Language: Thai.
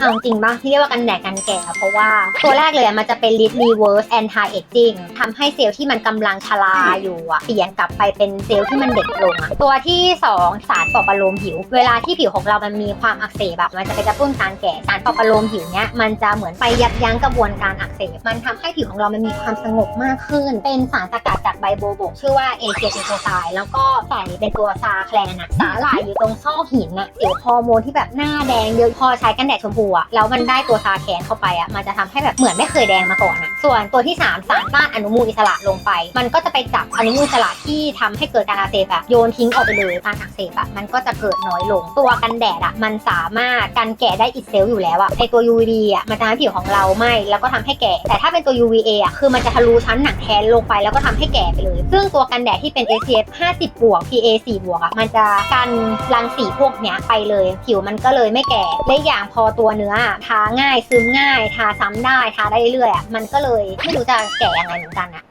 เอาจริงปะที่เรียกว่ากันแดดกันแก่เพราะว่าตัวแรกเลยอะมันจะเป็น lid reverse anti aging ทำให้เซลล์ที่มันกำลังชราอยู่อะเปลี่ยนกลับไปเป็นเซลล์ที่มันเด็กลงอะตัวที่2สารปลอบประโลมผิว เวลาที่ผิวของเรามันมีความอักเสบแบบมันจะไปกระตุ้นการแก่สารปลอบประโลมผิวเนี้ยมันจะเหมือนไปยับยั้งกระบวนการอักเสบมันทำให้ผิวของเรามันมีความสงบมากขึ้น เป็นสารสกัดจากใบโบวบกชื่อว่าเอเชียติโคไซแล้วก็ใส่เป็นตัวซาแคลนอะสาหร่ายอยู่ตรงซอกหินอะสิวฮอร์โมนที่แบบหน้าแดงเยอะพอใช้กันแดดชมพูอะแล้วมันได้ตัวซาแคนเข้าไปอะมันจะทำให้แบบเหมือนไม่เคยแดงมาก่อนอะ ส่วนตัวที่ 3 สารต้านอนุมูลอิสระลงไป มันก็จะไปจับอนุมูลอิสระที่ทำให้เกิดการอักเสบอะโยนทิ้งออกไปเลยการอักเสบอะมันก็จะเกิดน้อยลง ตัวกันแดดอะมันสามารถกันแก่ได้อีกเซลล์อยู่แล้วอะไอตัว UVB อะมันจะทำให้ผิวของเราไหมแล้วก็ทำให้แก่ แต่ถ้าเป็นตัว UVA อะคือมันจะทะลุชั้นหนังแทนลงไปแล้วก็ทำให้แก่ไปเลย ซึ่งตัวกันแดดที่เป็น SPF 50บวก PA 4บวกอะมันจะกันรังสีพวกเนี้ยไปเลย ผิวมันก็เลยไม่แก่และอย่างพอตัวเนื้อทาง่ายซึมง่าย ทาซ้ำได้ทาได้เรื่อยๆอะมันก็เลยไม่รู้จะแก่ยังไงเหมือนกันอะ